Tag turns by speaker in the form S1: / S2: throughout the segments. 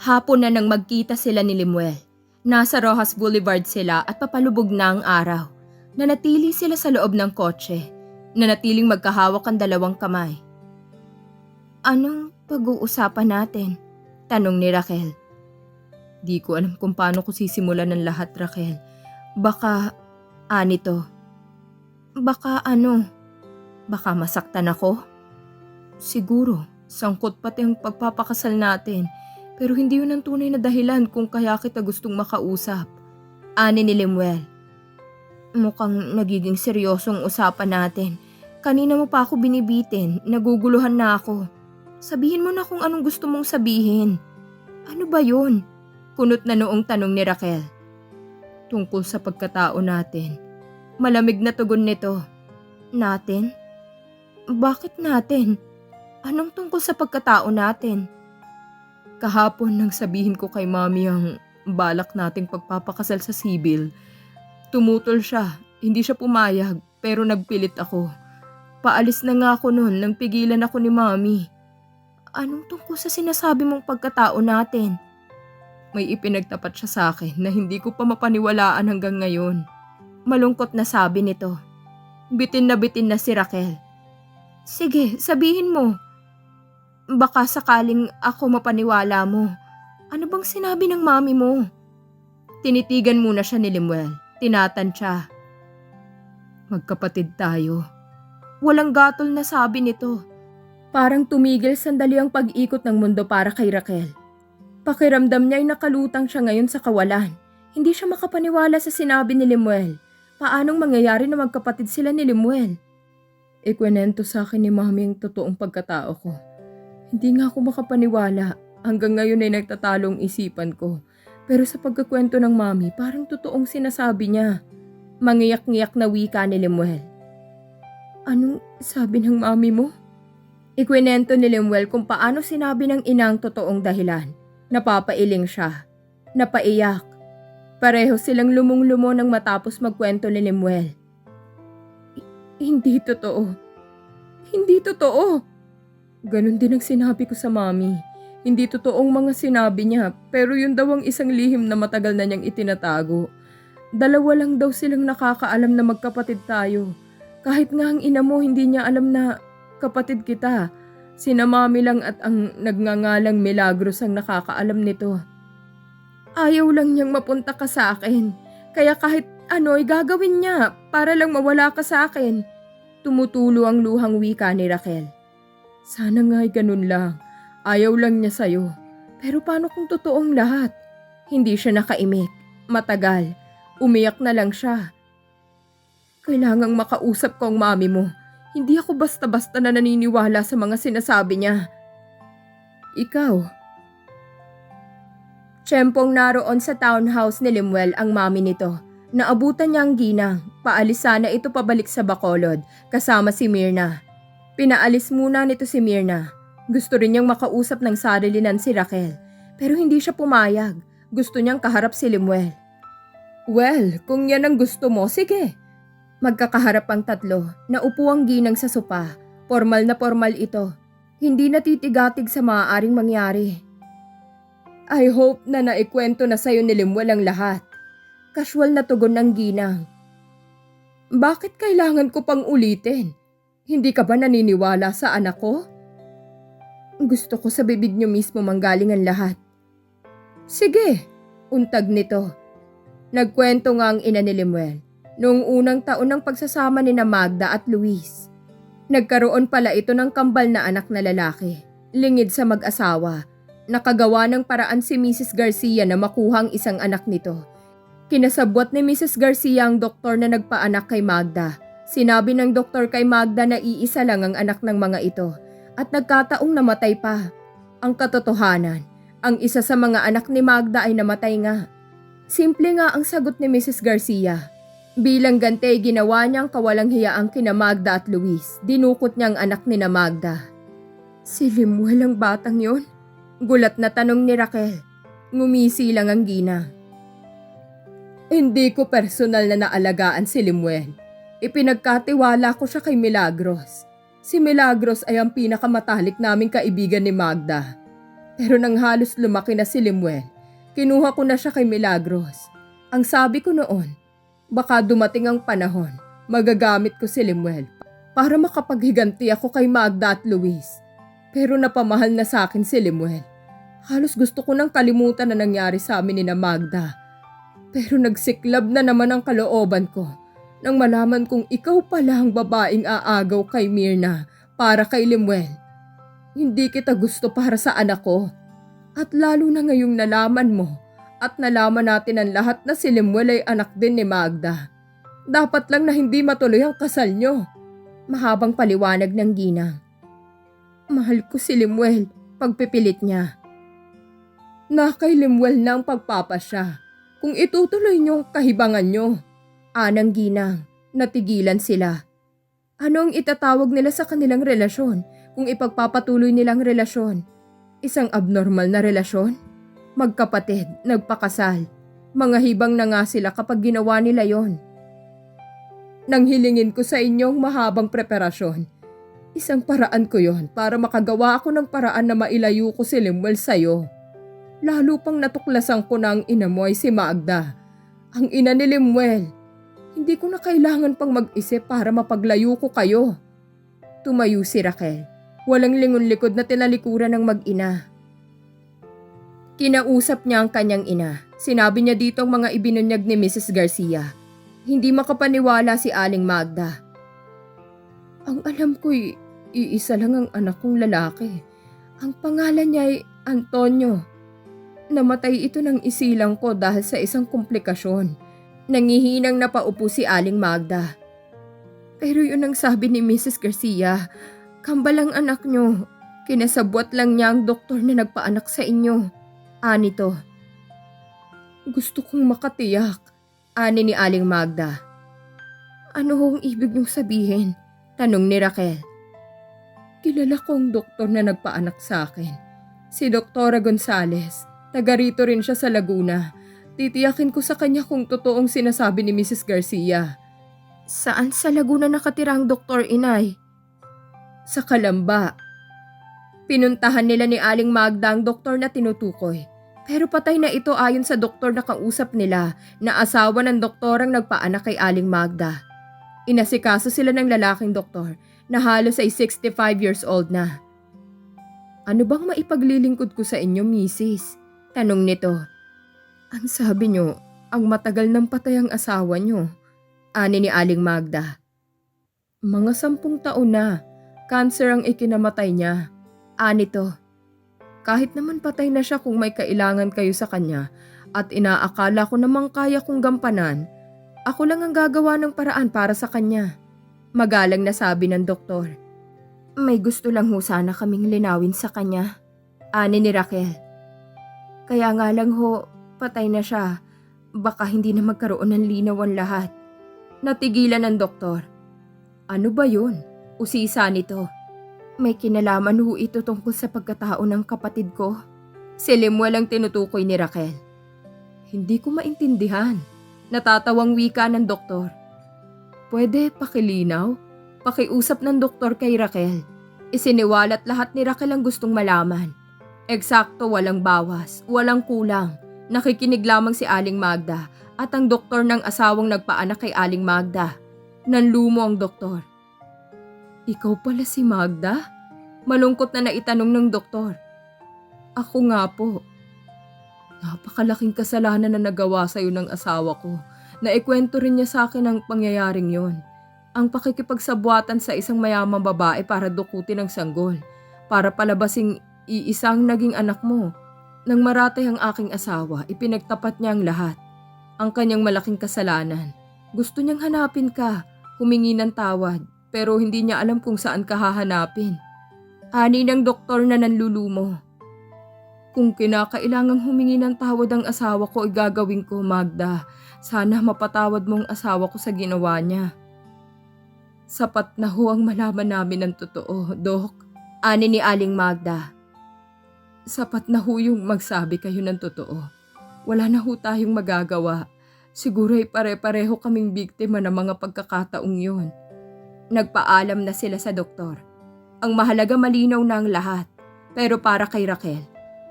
S1: Hapon na nang magkita sila ni Limuel. Nasa Rojas Boulevard sila at papalubog na ang araw. Nanatili sila sa loob ng kotse. Nanatiling magkahawak ang dalawang kamay. Anong pag-uusapan natin? Tanong ni Raquel. Di ko alam kung paano ko sisimulan ng lahat, Raquel. Baka, anito. Baka ano? Baka masaktan ako? Siguro, sangkot pati ang pagpapakasal natin. Pero hindi yun ang tunay na dahilan kung kaya kita gustong makausap. Ani ni Limuel. Mukhang nagiging seryosong usapan natin. Kanina mo pa ako binibitin, naguguluhan na ako. Sabihin mo na kung anong gusto mong sabihin. Ano ba yun? Kunot na noong tanong ni Raquel. Tungkol sa pagkatao natin. Malamig na tugon nito. Natin? Bakit natin? Anong tungkol sa pagkatao natin? Kahapon nang sabihin ko kay mami ang balak nating pagpapakasal sa sibil, tumutol siya. Hindi siya pumayag pero nagpilit ako. Paalis na nga ako noon nang pigilan ako ni mami. Anong tungkol sa sinasabi mong pagkatao natin? May ipinagtapat siya sa akin na hindi ko pa mapaniwalaan hanggang ngayon. Malungkot na sabi nito. Bitin na bitin na si Raquel. Sige, sabihin mo. Baka sakaling ako mapaniwala mo. Ano bang sinabi ng mami mo? Tinitigan muna siya ni Limuel. Tinatansya. Magkapatid tayo. Walang gatol na sabi nito. Parang tumigil sandali ang pag-ikot ng mundo para kay Raquel. Pakiramdam niya ay nakalutang siya ngayon sa kawalan. Hindi siya makapaniwala sa sinabi ni Limuel. Paanong mangyayari na magkapatid sila ni Limuel? Ikwenento sa akin ni Mami ang totoong pagkatao ko. Hindi nga ako makapaniwala. Hanggang ngayon ay nagtatalong isipan ko. Pero sa pagkakwento ng Mami, parang totoong sinasabi niya. Mangiyak-ngiyak na wika ni Limuel. Anong sabi ng Mami mo? Ikwinento ni Limuel kung paano sinabi ng inang totoong dahilan. Napapailing siya. Napaiyak. Pareho silang lumong-lumo nang matapos magkwento ni Limuel. Hindi totoo. Hindi totoo. Ganon din ang sinabi ko sa mami. Hindi totoong mga sinabi niya, pero yun daw ang isang lihim na matagal na niyang itinatago. Dalawa lang daw silang nakakaalam na magkapatid tayo. Kahit nga ang ina mo hindi niya alam na kapatid kita. Sina mami lang at ang nagngangalang Milagros ang nakakaalam nito. Ayaw lang niyang mapunta ka sa akin. Kaya kahit ano ay gagawin niya para lang mawala ka sa akin. Tumutulo ang luhang wika ni Raquel. Sana nga ay ganun lang. Ayaw lang niya sa'yo. Pero paano kung totoong lahat? Hindi siya nakaimik. Matagal. Umiyak na lang siya. Kailangang makausap ko ang mami mo. Hindi ako basta-basta na naniniwala sa mga sinasabi niya. Ikaw. Tsempong naroon sa townhouse ni Limuel ang mami nito. Naabutan niya ang ginang. Paalis sana ito pabalik sa Bacolod kasama si Mirna. Pinaalis muna nito si Mirna. Gusto rin niyang makausap ng sarilinan si Raquel. Pero hindi siya pumayag. Gusto niyang kaharap si Limuel. Well, kung yan ang gusto mo, sige. Magkakaharap ang tatlo. Naupo ang ginang sa sopa. Formal na formal ito. Hindi natitigatig sa maaaring mangyari. I hope na naikwento na sa'yo ni Limuel ang lahat. Casual na tugon ng ginang. Bakit kailangan ko pang ulitin? Hindi ka ba naniniwala sa anak ko? Gusto ko sa bibig niyo mismo manggaling ang lahat. Sige, untag nito. Nagkwento nga ang ina ni Limuel noong unang taon ng pagsasama ni na Magda at Luis. Nagkaroon pala ito ng kambal na anak na lalaki, lingid sa mag-asawa. Nakagawa ng paraan si Mrs. Garcia na makuha ang isang anak nito. Kinasabwat ni Mrs. Garcia ang doktor na nagpaanak kay Magda. Sinabi ng doktor kay Magda na iisa lang ang anak ng mga ito at nagkataong namatay pa. Ang katotohanan, ang isa sa mga anak ni Magda ay namatay nga. Simple nga ang sagot ni Mrs. Garcia. Bilang gante, ginawa niyang kawalang hiyaang kina Magda at Luis. Dinukot niyang anak ni na Magda. Si Limuel ang batang yon? Gulat na tanong ni Raquel. Ngumisi lang ang gina. Hindi ko personal na naalagaan si Limuel. Ipinagkatiwala ko siya kay Milagros. Si Milagros ay ang pinakamatalik naming kaibigan ni Magda. Pero nang halos lumaki na si Limuel, kinuha ko na siya kay Milagros. Ang sabi ko noon, baka dumating ang panahon, magagamit ko si Limuel para makapaghiganti ako kay Magda at Luis. Pero napamahal na sa akin si Limuel. Halos gusto ko nang kalimutan na nangyari sa amin ni na Magda. Pero nagsiklab na naman ang kalooban ko nang malaman kong ikaw pala ang babaeng aagaw kay Mirna para kay Limuel. Hindi kita gusto para sa anak ko. At lalo na ngayong nalaman mo at nalaman natin ang lahat na si Limuel ay anak din ni Magda. Dapat lang na hindi matuloy ang kasal nyo. Mahabang paliwanag ng ginang. Mahal ko si Limuel, pagpipilit niya. Na kay Limuel na ang pagpapasya. Kung itutuloy niyo ang kahibangan nyo. Anang ginang, natigilan sila. Ano ang itatawag nila sa kanilang relasyon kung ipagpapatuloy nilang relasyon? Isang abnormal na relasyon? Magkapatid, nagpakasal. Mga hibang na nga sila kapag ginawa nila yon. Nang hilingin ko sa inyong mahabang preparasyon, isang paraan ko yon para makagawa ako ng paraan na mailayo ko si Limuel sa'yo. Lalo pang natuklasan ko na ang ina mo ay si Magda, ang ina ni Limuel. Hindi ko na kailangan pang mag-isip para mapaglayo ko kayo. Tumayo si Raquel. Walang lingon-likod na tinalikuran ng mag-ina. Kinausap niya ang kanyang ina. Sinabi niya dito ang mga ibinunyag ni Mrs. Garcia. Hindi makapaniwala si Aling Magda. Ang alam ko'y iisa lang ang anak kong lalaki. Ang pangalan niya ay Antonio. Namatay ito ng isilang ko dahil sa isang komplikasyon. Nangihinang napaupo si Aling Magda. Pero yun ang sabi ni Mrs. Garcia. Kambal ang anak nyo. Kinasabwat lang niya ang doktor na nagpaanak sa inyo. Anito. Gusto kong makatiyak. Ani ni Aling Magda. Ano hong ibig niyong sabihin? Tanong ni Raquel. Kilala ko ang doktor na nagpaanak sa akin. Si Doktora Gonzales. Taga rito rin siya sa Laguna. Titiyakin ko sa kanya kung totoong sinasabi ni Mrs. Garcia. Saan sa Laguna nakatira ang Doktor Inay? Sa Kalamba. Pinuntahan nila ni Aling Magda ang doktor na tinutukoy. Pero patay na ito ayon sa doktor na kausap nila na asawa ng doktor ang nagpaanak kay Aling Magda. Inasikaso sila ng lalaking doktor na halos ay 65 years old na. Ano bang maipaglilingkod ko sa inyo, misis? Tanong nito. Ang sabi nyo, ang matagal ng patay ang asawa nyo. Ani ni Aling Magda. Mga sampung taon na, cancer ang ikinamatay niya. Ani to. Kahit naman patay na siya kung may kailangan kayo sa kanya at inaakala ko namang kaya kong gampanan, ako lang ang gagawa ng paraan para sa kanya. Magalang na sabi ng doktor. May gusto lang ho sana kaming linawin sa kanya. Ani ni Raquel. Kaya nga lang ho, patay na siya. Baka hindi na magkaroon ng linaw ang lahat. Natigilan ng doktor. Ano ba yun? Usisa nito. May kinalaman ho ito tungkol sa pagkatao ng kapatid ko. Si Limuel ang tinutukoy ni Raquel. Hindi ko maintindihan. Natatawang wika ng doktor. Pwede pakilinaw? Pakiusap ng doktor kay Raquel. Isiniwalat lahat ni Raquel ang gustong malaman. Eksakto walang bawas, walang kulang. Nakikinig lamang si Aling Magda at ang doktor ng asawang nagpaanak kay Aling Magda. Nanlumo ang doktor. Ikaw pala si Magda? Malungkot na naitanong ng doktor. Ako nga po. Napakalaking kasalanan na nagawa sa'yo ng asawa ko. Naikwento rin niya sa akin ang pangyayaring yon. Ang pakikipagsabwatan sa isang mayamang babae para dukutin ang sanggol. Para palabasing iisang naging anak mo. Nang maratay ang aking asawa, ipinagtapat niya ang lahat. Ang kanyang malaking kasalanan. Gusto niyang hanapin ka, humingi ng tawad, pero hindi niya alam kung saan ka hahanapin. Ani ng doktor na nanlulumo. Kung kinakailangang humingi ng tawad ang asawa ko, ay gagawin ko, Magda. Sana mapatawad mo ang asawa ko sa ginawa niya. Sapat na ho ang malaman namin ng totoo, Dok. Ani ni Aling Magda. Sapat na ho yung magsabi kayo ng totoo. Wala na ho tayong magagawa. Siguro ay pare-pareho kaming biktima ng mga pagkakataong yun. Nagpaalam na sila sa doktor. Ang mahalaga malinaw na ang lahat. Pero para kay Raquel,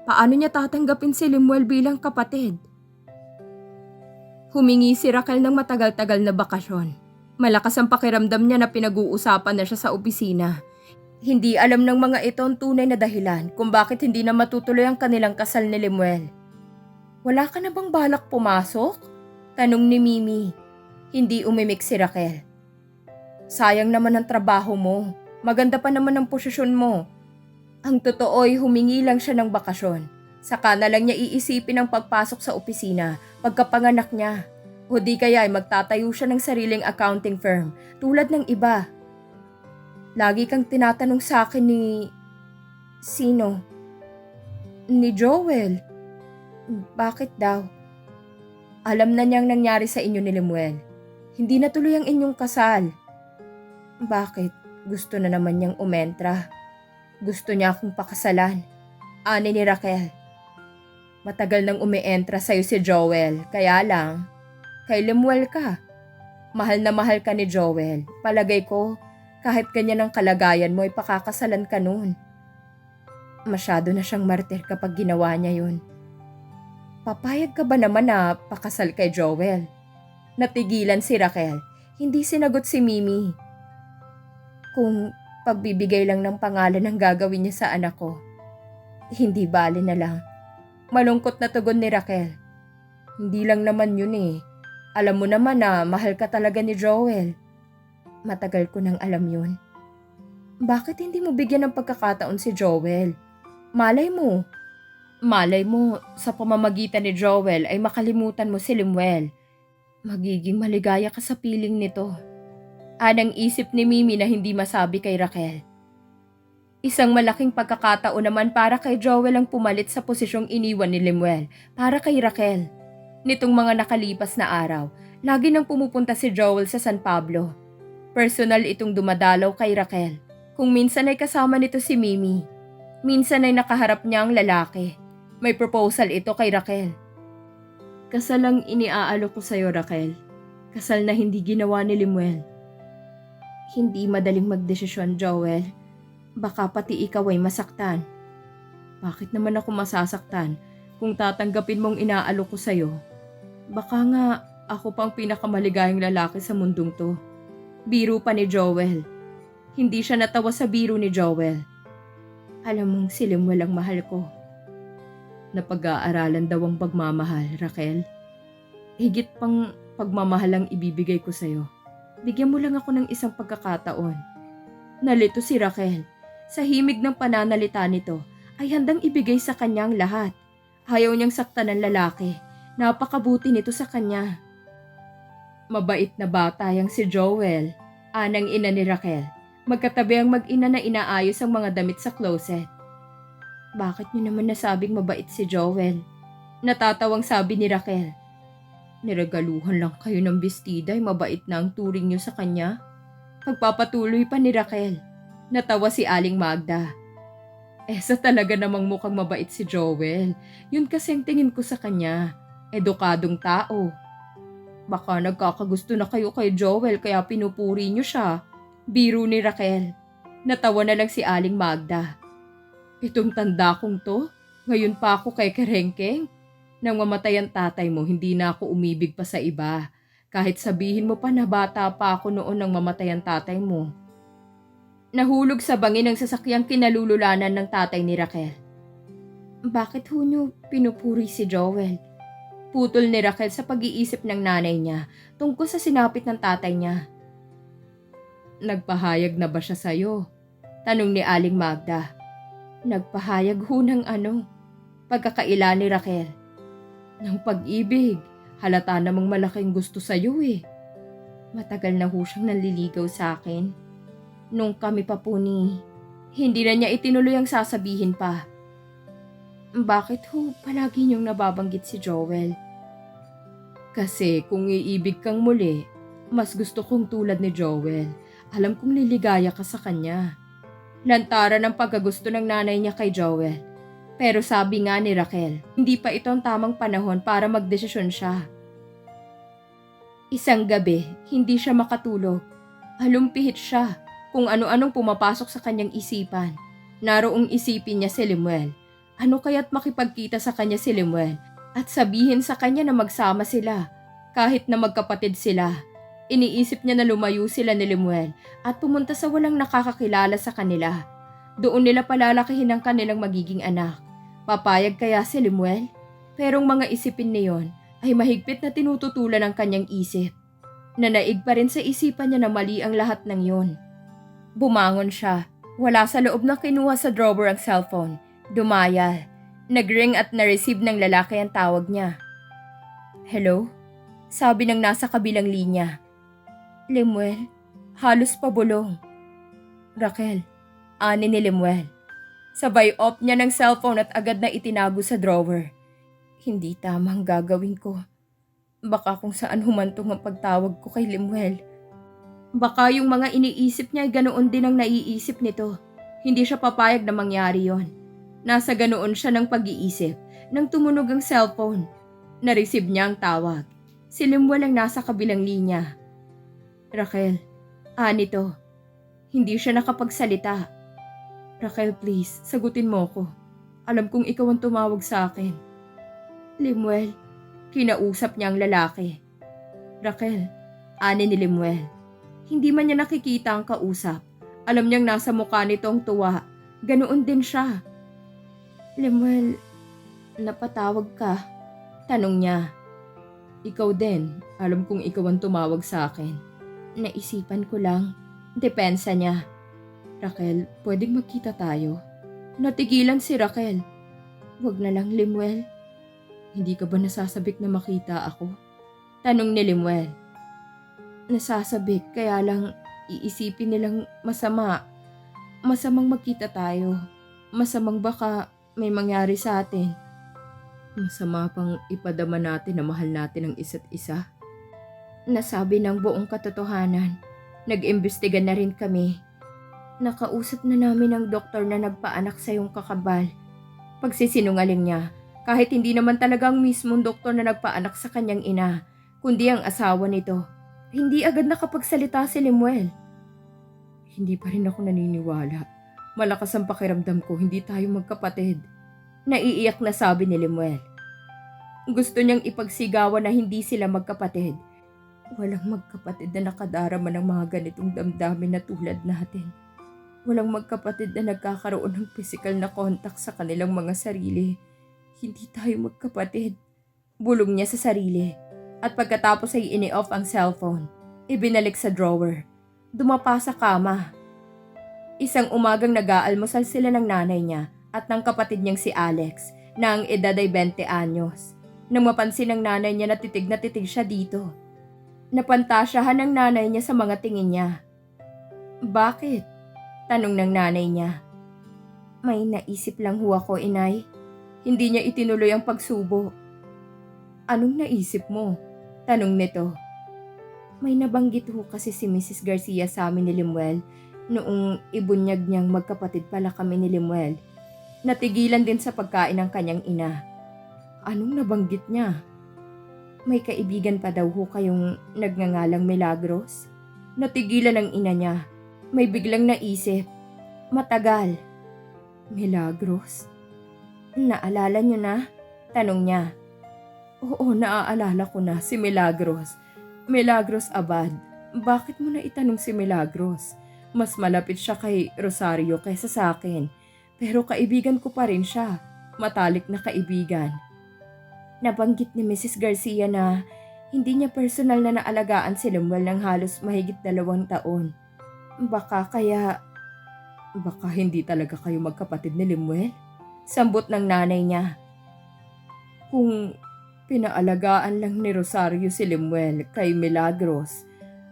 S1: Paano niya tatanggapin si Limuel bilang kapatid? Humingi si Raquel ng matagal-tagal na bakasyon. Malakas ang pakiramdam niya na pinag-uusapan na siya sa opisina. Hindi alam ng mga ito ang tunay na dahilan kung bakit hindi na matutuloy ang kanilang kasal ni Limuel. Wala ka na bang balak pumasok? Tanong ni Mimi. Hindi umimik si Raquel. Sayang naman ang trabaho mo. Maganda pa naman ang posisyon mo. Ang totoo ay humingi lang siya ng bakasyon. Saka na lang niya iisipin ang pagpasok sa opisina pagkapanganak niya. O di kaya ay magtatayo siya ng sariling accounting firm tulad ng iba. Lagi kang tinatanong sa akin ni... Sino? Ni Joel. Bakit daw? Alam na niyang nangyari sa inyo ni Lemuel. Hindi na tuloy ang inyong kasal. Bakit? Gusto na naman niyang umentra. Gusto niya akong pakasalan. Ani ni Raquel. Matagal nang umeentra sa'yo si Joel, kaya lang, kay Lemuel ka. Mahal na mahal ka ni Joel. Palagay ko, kahit ganyan ang kalagayan mo, ipakakasalan ka noon. Masyado na siyang martir kapag ginawa niya yun. Papayag ka ba naman na pakasal kay Joel? Natigilan si Raquel. Hindi sinagot si Mimi. Kung pagbibigay lang ng pangalan ang gagawin niya sa anak ko, hindi bali na lang. Malungkot na tugon ni Raquel. Hindi lang naman yun eh. Alam mo naman na mahal ka talaga ni Joel. Matagal ko nang alam yun. Bakit hindi mo bigyan ng pagkakataon si Joel? Malay mo. Malay mo, sa pamamagitan ni Joel ay makalimutan mo si Limuel. Magiging maligaya ka sa piling nito. Anang isip ni Mimi na hindi masabi kay Raquel. Isang malaking pagkakataon naman para kay Joel ang pumalit sa posisyong iniwan ni Limuel para kay Raquel. Nitong mga nakalipas na araw, lagi nang pumupunta si Joel sa San Pablo. Personal itong dumadalaw kay Raquel. Kung minsan ay kasama nito si Mimi. Minsan ay nakaharap niya ang lalaki. May proposal ito kay Raquel. Kasal ang iniaalok ko sa'yo, Raquel. Kasal na hindi ginawa ni Limuel. Hindi madaling magdesisyon, Joel. Baka pati ikaw ay masaktan. Bakit naman ako masasaktan kung tatanggapin mong inaalok ko sa'yo? Baka nga ako pang pinakamaligayang lalaki sa mundong to. Biro pa ni Joel. Hindi siya natawa sa biro ni Joel. Alam mong si Limuel ang mahal ko. Napag-aaralan daw ang pagmamahal, Raquel. Higit pang pagmamahal ang ibibigay ko sa'yo. Bigyan mo lang ako ng isang pagkakataon. Nalito si Raquel. Sa himig ng pananalita nito, ay handang ibigay sa kanya ang lahat. Ayaw niyang saktan ng lalaki. Napakabuti nito sa kanya. Mabait na bata yang si Joel, anang ina ni Raquel. Magkatabi ang mag-ina na inaayos ang mga damit sa closet. Bakit niyo naman nasabing mabait si Joel? Natatawang sabi ni Raquel. Niregaluhan lang kayo ng bestida ay mabait na ang turing niyo sa kanya. Pagpapatuloy pa ni Raquel. Natawa si Aling Magda. Esa talaga namang mukhang mabait si Joel. Yun kasi ang tingin ko sa kanya. Edukadong tao. Baka nagkakagusto na kayo kay Joel kaya pinupuri niyo siya. Biro ni Raquel. Natawa na lang si Aling Magda. Itong tanda kong to, ngayon pa ako kay Kerengkeng. Nang mamatay ang tatay mo, hindi na ako umibig pa sa iba. Kahit sabihin mo pa na bata pa ako noon nang mamatay ang tatay mo. Nahulog sa bangin ng sasakyang kinalululanan ng tatay ni Raquel. Bakit ho niyo pinupuri si Joel? Putol ni Raquel sa pag-iisip ng nanay niya tungkol sa sinapit ng tatay niya. Nagpahayag na ba siya sa'yo? Tanong ni Aling Magda. Nagpahayag ho ng ano? Pagkakaila ni Raquel. Ng pag-ibig, halata namang malaking gusto sa'yo eh. Matagal na ho siyang nanliligaw sa akin. Nung kami pa po ni, hindi na niya itinuloy ang sasabihin pa. Bakit ho palagi niyong nababanggit si Joel? Kasi kung iibig kang muli, mas gusto kong tulad ni Joel. Alam kong liligaya ka sa kanya. Lantara ng pagkagusto ng nanay niya kay Joel. Pero sabi nga ni Raquel, hindi pa ito ang tamang panahon para magdesisyon siya. Isang gabi, hindi siya makatulog. Halumpihit siya kung ano-anong pumapasok sa kanyang isipan. Naroong isipin niya si Limuel Ano kaya't makipagkita sa kanya si Limuel at sabihin sa kanya na magsama sila kahit na magkapatid sila. Iniisip niya na lumayo sila ni Limuel at pumunta sa walang nakakakilala sa kanila. Doon nila palalakihin ang kanilang magiging anak. Papayag kaya si Limuel? Pero ang mga isipin niyon ay mahigpit na tinututulan ang kanyang isip. Nanaig pa rin sa isipan niya na mali ang lahat ng yon. Bumangon siya. Wala sa loob na kinuha sa drawer ang cellphone. Dumayal. Nagring at na-receive ng lalaki ang tawag niya. Hello? Sabi ng nasa kabilang linya. Limuel, halos pabulong. Raquel, ani ni Limuel. Sabay off niya ng cellphone at agad na itinago sa drawer. Hindi tamang gagawin ko. Baka kung saan humantong ang pagtawag ko kay Limuel. Baka yung mga iniisip niya ay ganoon din ang naiisip nito. Hindi siya papayag na mangyari yon. Nasa ganoon siya ng pag-iisip nang tumunog ang cellphone. Na-receive niya ang tawag. Si Limuel ang nasa kabilang linya. Raquel, ani to. Hindi siya nakapagsalita. Raquel, please, sagutin mo ko. Alam kong ikaw ang tumawag sa akin. Limuel, kinausap niya ang lalaki. Raquel, ani ni Limuel. Hindi man niya nakikita ang kausap. Alam niyang nasa mukha nito ang tuwa. Ganoon din siya. Limuel, napatawag ka. Tanong niya. Ikaw din. Alam kong ikaw ang tumawag sa akin. Naisipan ko lang. Depensa niya. Raquel, pwedeng magkita tayo? Natigilan si Raquel. Huwag na lang, Limuel. Hindi ka ba nasasabik na makita ako? Tanong ni Limuel. Nasasabik, kaya lang iisipin nilang masama. Masamang magkita tayo. Masamang baka may mangyari sa atin. Masama pang ipadama natin na mahal natin ang isa't isa. Nasabi ng buong katotohanan. Nag-imbestiga na rin kami. Nakausap na namin ang doktor na nagpaanak sa iyong kakabal. Pagsisinungaling niya, kahit hindi naman talagang mismong doktor na nagpaanak sa kanyang ina, kundi ang asawa nito. Hindi agad nakapagsalita si Limuel. Hindi pa rin ako naniniwala. Malakas ang pakiramdam ko, hindi tayo magkapatid. Naiiyak na sabi ni Limuel. Gusto niyang ipagsigawan na hindi sila magkapatid. Walang magkapatid na nakadarama ng mga ganitong damdamin na tulad natin. Walang magkapatid na nagkakaroon ng physical na contact sa kanilang mga sarili. Hindi tayo magkapatid. Bulong niya sa sarili. At pagkatapos ay ini-off ang cellphone. Ibinalik sa drawer. Dumapa sa kama. Isang umagang nag-aalmusal sila ng nanay niya at ng kapatid niyang si Alex na ang edad ay 20 anyos. Nang mapansin ng nanay niya na titig na titig siya dito. Napantasyahan ng nanay niya sa mga tingin niya. Bakit? Tanong ng nanay niya. May naisip lang ho ako, inay. Hindi niya itinuloy ang pagsubo. Anong naisip mo? Tanong nito. May nabanggit ho kasi si Mrs. Garcia sa amin ni Limuel noong ibunyag niyang magkapatid pala kami ni Limuel. Natigilan din sa pagkain ng kanyang ina. Anong nabanggit niya? May kaibigan pa daw ho kayong nagngangalang Milagros? Natigilan ang ina niya. May biglang naisip. Matagal. Milagros? Naalala niyo na? Tanong niya. Oo, naaalala ko na si Milagros. Milagros Abad. Bakit mo na itanong si Milagros? Mas malapit siya kay Rosario kaysa sa akin. Pero kaibigan ko pa rin siya. Matalik na kaibigan. Nabanggit ni Mrs. Garcia na hindi niya personal na naalagaan si Lemuel ng halos mahigit dalawang taon. Baka kaya... Baka hindi talaga kayo magkapatid ni Lemuel? Sambot ng nanay niya. Kung pinaalagaan lang ni Rosario si Lemuel kay Milagros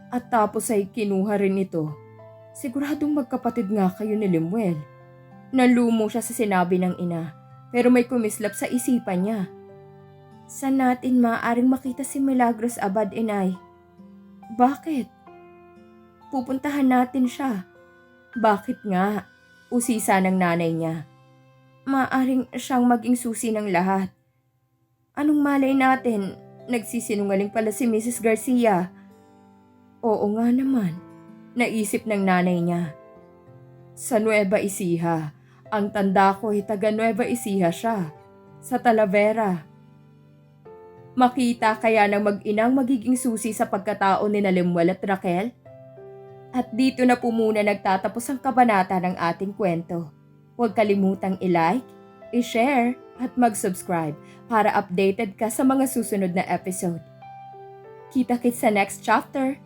S1: at tapos ay kinuha rin ito, siguradong magkapatid nga kayo ni Lemuel. Nalumo siya sa sinabi ng ina pero may kumislap sa isipan niya. Saan natin maaaring makita si Milagros Abad Inay? Bakit? Pupuntahan natin siya. Bakit nga? Usisa ng nanay niya. Maaring siyang maging susi ng lahat. Anong malay natin? Nagsisinungaling pala si Mrs. Garcia. Oo nga naman. Naisip ng nanay niya. Sa Nueva Ecija, Ang tanda ko ay taga Nueva Ecija siya, sa Talavera. Makita kaya ng mag-inang magiging susi sa pagkatao ni Limuel at Raquel? At dito na po muna nagtatapos ang kabanata ng ating kwento. Huwag kalimutang i-like, i-share, at mag-subscribe para updated ka sa mga susunod na episode. Kita kits sa next chapter.